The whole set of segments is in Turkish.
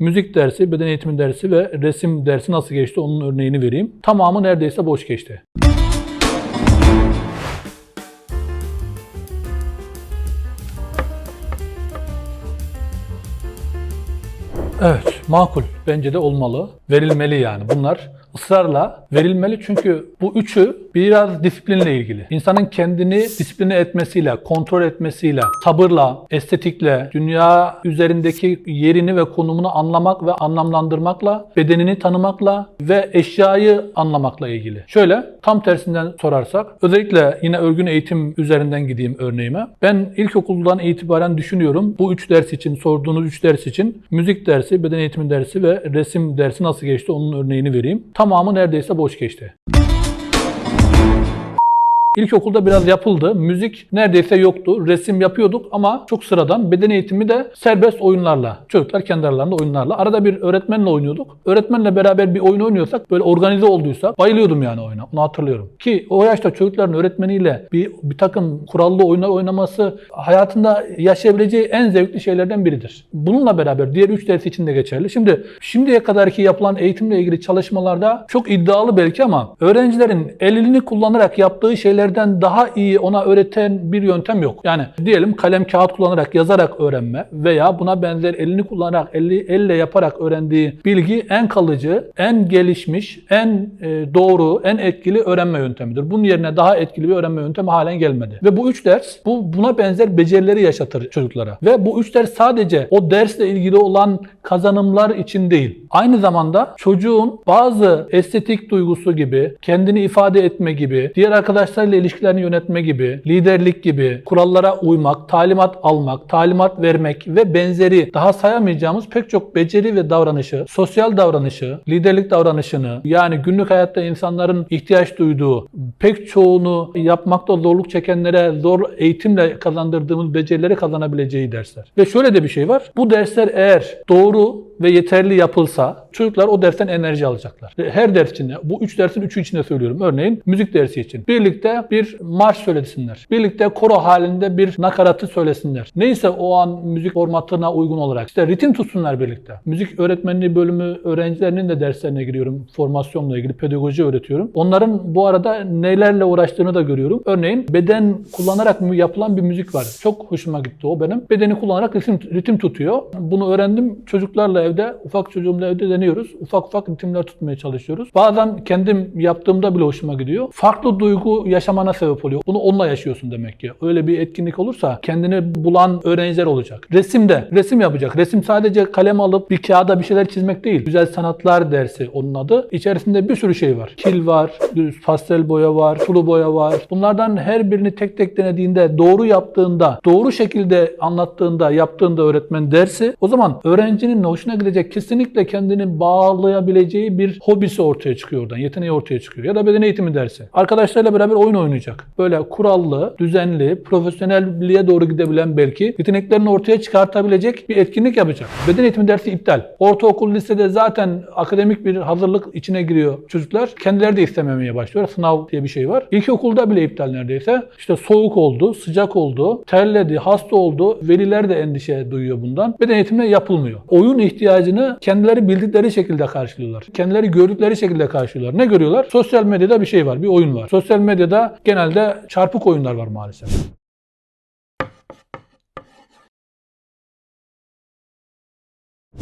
Müzik dersi, beden eğitimi dersi ve resim dersi nasıl geçti onun örneğini vereyim. Tamamı neredeyse boş geçti. Evet, makul. Bence de olmalı. Verilmeli yani. Bunlar ısrarla verilmeli çünkü bu üçü biraz disiplinle ilgili. İnsanın kendini disipline etmesiyle, kontrol etmesiyle, sabırla, estetikle, dünya üzerindeki yerini ve konumunu anlamak ve anlamlandırmakla, bedenini tanımakla ve eşyayı anlamakla ilgili. Şöyle tam tersinden sorarsak, özellikle yine örgün eğitim üzerinden gideyim örneğime. Ben ilkokuldan itibaren düşünüyorum bu üç ders için, sorduğunuz üç ders için müzik dersi, beden eğitimi dersi ve resim dersi nasıl geçti onun örneğini vereyim. Tamamı neredeyse boş geçti. İlkokulda biraz yapıldı. Müzik neredeyse yoktu. Resim yapıyorduk ama çok sıradan. Beden eğitimi de serbest oyunlarla. Çocuklar kendi aralarında oyunlarla. Arada bir öğretmenle oynuyorduk. Öğretmenle beraber bir oyun oynuyorsak böyle organize olduysa bayılıyordum yani oyuna. Onu hatırlıyorum. Ki o yaşta çocukların öğretmeniyle bir, bir takım kurallı oyunlar oynaması hayatında yaşayabileceği en zevkli şeylerden biridir. Bununla beraber diğer üç ders için de geçerli. Şimdi şimdiye kadarki yapılan eğitimle ilgili çalışmalarda çok iddialı belki ama öğrencilerin elini kullanarak yaptığı şeyler şeylerden daha iyi ona öğreten bir yöntem yok. Yani diyelim kalem kağıt kullanarak yazarak öğrenme veya buna benzer elini kullanarak eli, elle yaparak öğrendiği bilgi en kalıcı, en gelişmiş, en e, doğru, en etkili öğrenme yöntemidir. Bunun yerine daha etkili bir öğrenme yöntemi halen gelmedi. Ve bu üç ders bu buna benzer becerileri yaşatır çocuklara. Ve bu üç ders sadece o dersle ilgili olan kazanımlar için değil. Aynı zamanda çocuğun bazı estetik duygusu gibi, kendini ifade etme gibi, diğer arkadaşlarıyla ilişkilerini yönetme gibi, liderlik gibi, kurallara uymak, talimat almak, talimat vermek ve benzeri daha sayamayacağımız pek çok beceri ve davranışı, sosyal davranışı, liderlik davranışını yani günlük hayatta insanların ihtiyaç duyduğu pek çoğunu yapmakta zorluk çekenlere zor eğitimle kazandırdığımız becerileri kazanabileceği dersler. Ve şöyle de bir şey var. Bu dersler eğer doğru ve yeterli yapılsa çocuklar o dersten enerji alacaklar. Her ders içinde, bu üç dersin üçü içinde söylüyorum. Örneğin müzik dersi için. Birlikte bir marş söylesinler. Birlikte koro halinde bir nakaratı söylesinler. Neyse o an müzik formatına uygun olarak. İşte ritim tutsunlar birlikte. Müzik öğretmenliği bölümü öğrencilerinin de derslerine giriyorum. Formasyonla ilgili pedagoji öğretiyorum. Onların bu arada nelerle uğraştığını da görüyorum. Örneğin beden kullanarak yapılan bir müzik var. Çok hoşuma gitti o benim. Bedeni kullanarak ritim, ritim tutuyor. Bunu öğrendim. Çocuklarla evde, ufak çocuğumla evde deniyoruz. Ufak ufak ritimler tutmaya çalışıyoruz. Bazen kendim yaptığımda bile hoşuma gidiyor. Farklı duygu yaşamana sebep oluyor. Bunu onunla yaşıyorsun demek ki. Öyle bir etkinlik olursa kendini bulan öğrenciler olacak. Resimde, resim yapacak. Resim sadece kalem alıp bir kağıda bir şeyler çizmek değil. Güzel sanatlar dersi onun adı. İçerisinde bir sürü şey var. Kil var, düz pastel boya var, sulu boya var. Bunlardan her birini tek tek denediğinde, doğru yaptığında, doğru şekilde anlattığında, yaptığında öğretmen dersi o zaman öğrencinin hoşuna gidecek kesinlikle kendini bağlayabileceği bir hobisi ortaya çıkıyor oradan. Yeteneği ortaya çıkıyor. Ya da beden eğitimi dersi. Arkadaşlarıyla beraber oyun oynayacak. Böyle kurallı, düzenli, profesyonelliğe doğru gidebilen belki yeteneklerini ortaya çıkartabilecek bir etkinlik yapacak. Beden eğitimi dersi iptal. Ortaokul, lisede zaten akademik bir hazırlık içine giriyor çocuklar. Kendileri de istememeye başlıyor. Sınav diye bir şey var. İlkokulda bile iptal neredeyse. İşte soğuk oldu, sıcak oldu, terledi, hasta oldu. Veliler de endişe duyuyor bundan. Beden eğitimine yapılmıyor. Oyun ihtiyacını kendileri bildikleri şekilde karşılıyorlar. Kendileri gördükleri şekilde karşılıyorlar. Ne görüyorlar? Sosyal medyada bir şey var, bir oyun var. Sosyal medyada genelde çarpık oyunlar var maalesef.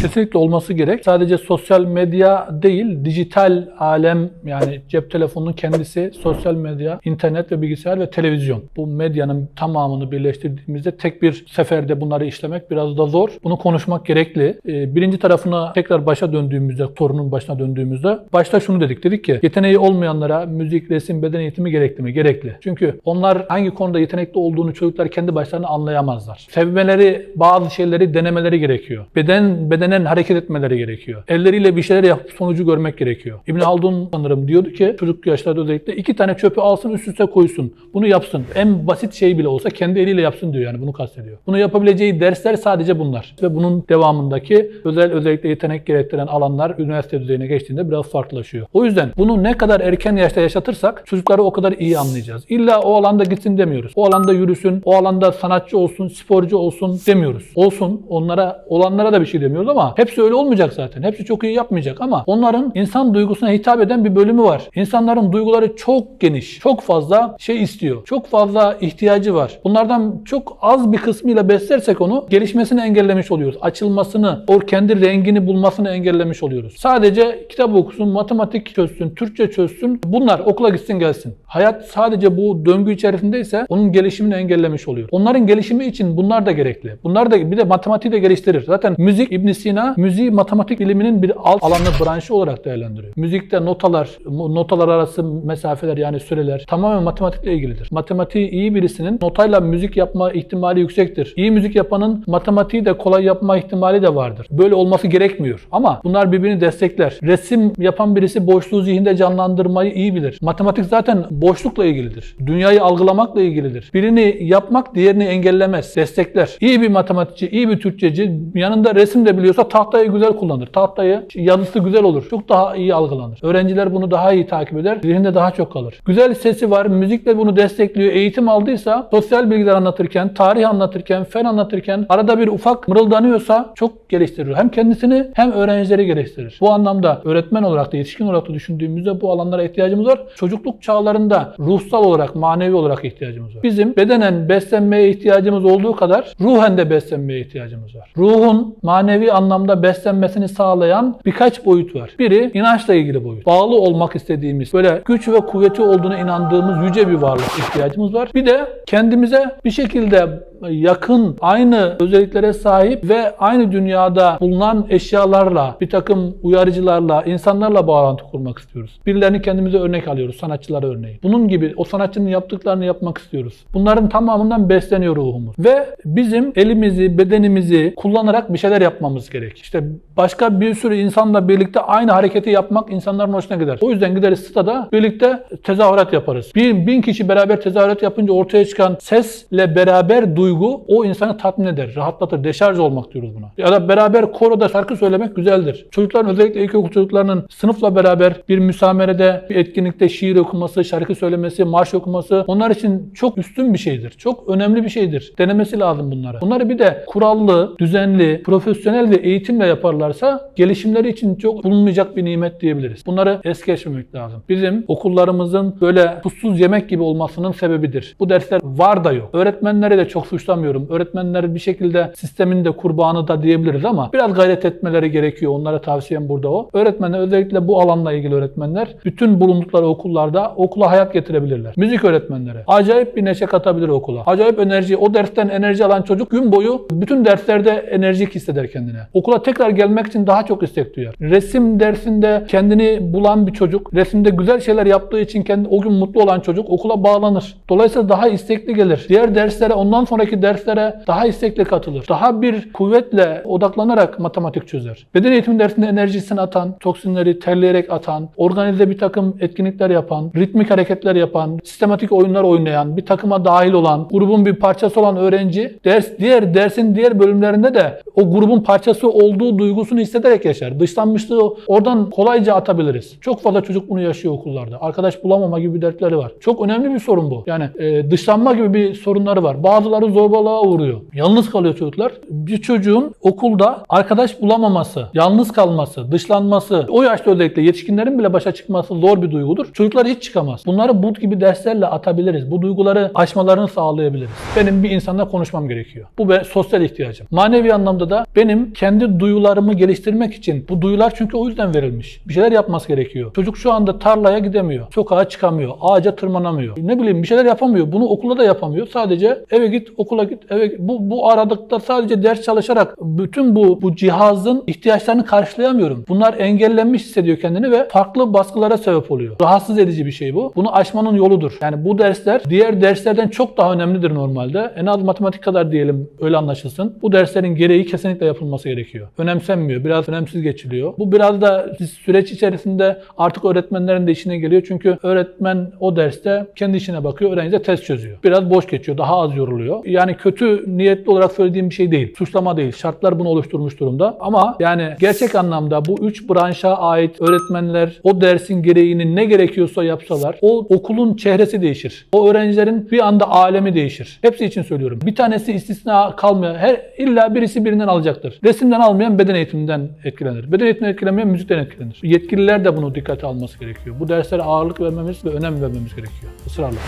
Kesinlikle olması gerek. Sadece sosyal medya değil, dijital alem yani cep telefonunun kendisi, sosyal medya, internet ve bilgisayar ve televizyon. Bu medyanın tamamını birleştirdiğimizde tek bir seferde bunları işlemek biraz da zor. Bunu konuşmak gerekli. Ee, birinci tarafına tekrar başa döndüğümüzde, sorunun başına döndüğümüzde başta şunu dedik. Dedik ki yeteneği olmayanlara müzik, resim, beden eğitimi gerekli mi? Gerekli. Çünkü onlar hangi konuda yetenekli olduğunu çocuklar kendi başlarına anlayamazlar. Sevmeleri, bazı şeyleri denemeleri gerekiyor. Beden bedenen hareket etmeleri gerekiyor. Elleriyle bir şeyler yapıp sonucu görmek gerekiyor. İbn Haldun sanırım diyordu ki çocuk yaşlarda özellikle iki tane çöpü alsın üst üste koysun. Bunu yapsın. En basit şey bile olsa kendi eliyle yapsın diyor yani bunu kastediyor. Bunu yapabileceği dersler sadece bunlar. Ve bunun devamındaki özel özellikle yetenek gerektiren alanlar üniversite düzeyine geçtiğinde biraz farklılaşıyor. O yüzden bunu ne kadar erken yaşta yaşatırsak çocukları o kadar iyi anlayacağız. İlla o alanda gitsin demiyoruz. O alanda yürüsün, o alanda sanatçı olsun, sporcu olsun demiyoruz. Olsun, onlara olanlara da bir şey demiyoruz ama hepsi öyle olmayacak zaten. Hepsi çok iyi yapmayacak ama onların insan duygusuna hitap eden bir bölümü var. İnsanların duyguları çok geniş, çok fazla şey istiyor. Çok fazla ihtiyacı var. Bunlardan çok az bir kısmıyla beslersek onu gelişmesini engellemiş oluyoruz. Açılmasını, o kendi rengini bulmasını engellemiş oluyoruz. Sadece kitap okusun, matematik çözsün, Türkçe çözsün. Bunlar okula gitsin gelsin. Hayat sadece bu döngü içerisindeyse onun gelişimini engellemiş oluyor. Onların gelişimi için bunlar da gerekli. Bunlar da bir de matematiği de geliştirir. Zaten müzik İbn Sina müziği matematik biliminin bir alt alanı branşı olarak değerlendiriyor. Müzikte notalar, notalar arası mesafeler yani süreler tamamen matematikle ilgilidir. Matematiği iyi birisinin notayla müzik yapma ihtimali yüksektir. İyi müzik yapanın matematiği de kolay yapma ihtimali de vardır. Böyle olması gerekmiyor. Ama bunlar birbirini destekler. Resim yapan birisi boşluğu zihinde canlandırmayı iyi bilir. Matematik zaten boşlukla ilgilidir. Dünyayı algılamakla ilgilidir. Birini yapmak diğerini engellemez, destekler. İyi bir matematikçi, iyi bir Türkçeci yanında resim de biliyorsa tahtayı güzel kullanır. Tahtayı yazısı güzel olur. Çok daha iyi algılanır. Öğrenciler bunu daha iyi takip eder. Zihinde daha çok kalır. Güzel sesi var. Müzikle bunu destekliyor. Eğitim aldıysa sosyal bilgiler anlatırken, tarih anlatırken, fen anlatırken arada bir ufak mırıldanıyorsa çok geliştirir. Hem kendisini hem öğrencileri geliştirir. Bu anlamda öğretmen olarak da yetişkin olarak da düşündüğümüzde bu alanlara ihtiyacımız var. Çocukluk çağlarında ruhsal olarak, manevi olarak ihtiyacımız var. Bizim bedenen beslenmeye ihtiyacımız olduğu kadar ruhen de beslenmeye ihtiyacımız var. Ruhun manevi anlamda beslenmesini sağlayan birkaç boyut var. Biri inançla ilgili boyut. Bağlı olmak istediğimiz, böyle güç ve kuvveti olduğuna inandığımız yüce bir varlık ihtiyacımız var. Bir de kendimize bir şekilde yakın, aynı özelliklere sahip ve aynı dünyada bulunan eşyalarla, bir takım uyarıcılarla, insanlarla bağlantı kurmak istiyoruz. Birilerini kendimize örnek alıyoruz, sanatçılara örneği. Bunun gibi o sanatçının yaptıklarını yapmak istiyoruz. Bunların tamamından besleniyor ruhumuz. Ve bizim elimizi, bedenimizi kullanarak bir şeyler yapmamız gerek. İşte başka bir sürü insanla birlikte aynı hareketi yapmak insanların hoşuna gider. O yüzden gideriz stada birlikte tezahürat yaparız. Bin, bin kişi beraber tezahürat yapınca ortaya çıkan sesle beraber duygu o insanı tatmin eder, rahatlatır, deşarj olmak diyoruz buna. Ya da beraber koroda şarkı söylemek güzeldir. Çocukların özellikle ilkokul çocuklarının sınıfla beraber bir müsamerede, bir etkinlikte şiir okuması, şarkı söylemesi, marş okuması onlar için çok üstün bir şeydir. Çok önemli bir şeydir. Denemesi lazım bunları. Bunları bir de kurallı, düzenli, profesyonel ve eğitimle yaparlarsa gelişimleri için çok bulunmayacak bir nimet diyebiliriz. Bunları es geçmemek lazım. Bizim okullarımızın böyle tuzsuz yemek gibi olmasının sebebidir. Bu dersler var da yok. Öğretmenleri de çok suçlamıyorum. Öğretmenler bir şekilde sistemin de kurbanı da diyebiliriz ama biraz gayret etmeleri gerekiyor. Onlara tavsiyem burada o. Öğretmenler özellikle bu alanla ilgili öğretmenler bütün bulundukları okullarda okula hayat getirebilirler. Müzik öğretmenleri acayip bir neşe katabilir okula. Acayip enerji. O dersten enerji alan çocuk gün boyu bütün derslerde enerjik hisseder kendine. Okula tekrar gelmek için daha çok istek duyar. Resim dersinde kendini bulan bir çocuk, resimde güzel şeyler yaptığı için kendi o gün mutlu olan çocuk okula bağlanır. Dolayısıyla daha istekli gelir. Diğer derslere, ondan sonraki derslere daha istekli katılır. Daha bir kuvvetle odaklanarak matematik çözer. Beden eğitimi dersinde enerjisini atan, toksinleri terleyerek atan, organize bir takım etkinlikler yapan, ritmik hareketler yapan, sistematik oyunlar oynayan, bir takıma dahil olan, grubun bir parçası olan öğrenci ders diğer dersin diğer bölümlerinde de o grubun parçası olduğu duygusunu hissederek yaşar. Dışlanmışlığı oradan kolayca atabiliriz. Çok fazla çocuk bunu yaşıyor okullarda. Arkadaş bulamama gibi dertleri var. Çok önemli bir sorun bu. Yani e, dışlanma gibi bir sorunları var. Bazıları zorbalığa uğruyor. Yalnız kalıyor çocuklar. Bir çocuğun okulda arkadaş bulamaması, yalnız kalması, dışlanması, o yaşta özellikle yetişkinlerin bile başa çıkması zor bir duygudur. Çocuklar hiç çıkamaz. Bunları bu gibi derslerle atabiliriz. Bu duyguları aşmalarını sağlayabiliriz. Benim bir insanla konuşmam gerekiyor. Bu be sosyal ihtiyacım. Manevi anlamda da benim kendi duyularımı geliştirmek için bu duyular çünkü o yüzden verilmiş. Bir şeyler yapması gerekiyor. Çocuk şu anda tarlaya gidemiyor. Sokağa çıkamıyor. Ağaca tırmanamıyor. Ne bileyim bir şeyler yapamıyor. Bunu okulda da yapamıyor. Sadece eve git, okula git, eve git. Bu, bu aradıkta sadece ders çalışarak bütün bu, bu cihazın ihtiyaçlarını karşılayamıyorum. Bunlar engellenmiş hissediyor kendini ve farklı baskılara sebep oluyor. Rahatsız edici bir şey bu. Bunu aşmanın yoludur. Yani bu dersler diğer derslerden çok daha önemlidir normalde. En az matematik kadar diyelim öyle anlaşılsın. Bu derslerin gereği kesinlikle yapılması gerekiyor. Önemsenmiyor. Biraz önemsiz geçiliyor. Bu biraz da süreç içerisinde artık öğretmenlerin de işine geliyor. Çünkü öğretmen o derste kendi işine bakıyor. Öğrenci de test çözüyor. Biraz boş geçiyor. Daha az yoruluyor. Yani kötü niyetli olarak söylediğim bir şey değil. Suçlama değil. Şartlar bunu oluşturmuş durumda. Ama yani gerçek anlamda bu üç branşa ait öğretmenler o dersin gereğini ne gerekiyorsa yapsalar o okulun çehresi değişir. O öğrencilerin bir anda alemi değişir. Hepsi için söylüyorum. Bir tanesi istisna kalmıyor. Her illa birisi birinden alacaktır. Resimden almayan beden eğitiminden etkilenir. Beden eğitiminden etkilenmeyen müzikten etkilenir. Yetkililer de bunu dikkate alması gerekiyor. Bu derslere ağırlık vermemiz ve önem vermemiz gerekiyor. Israrla.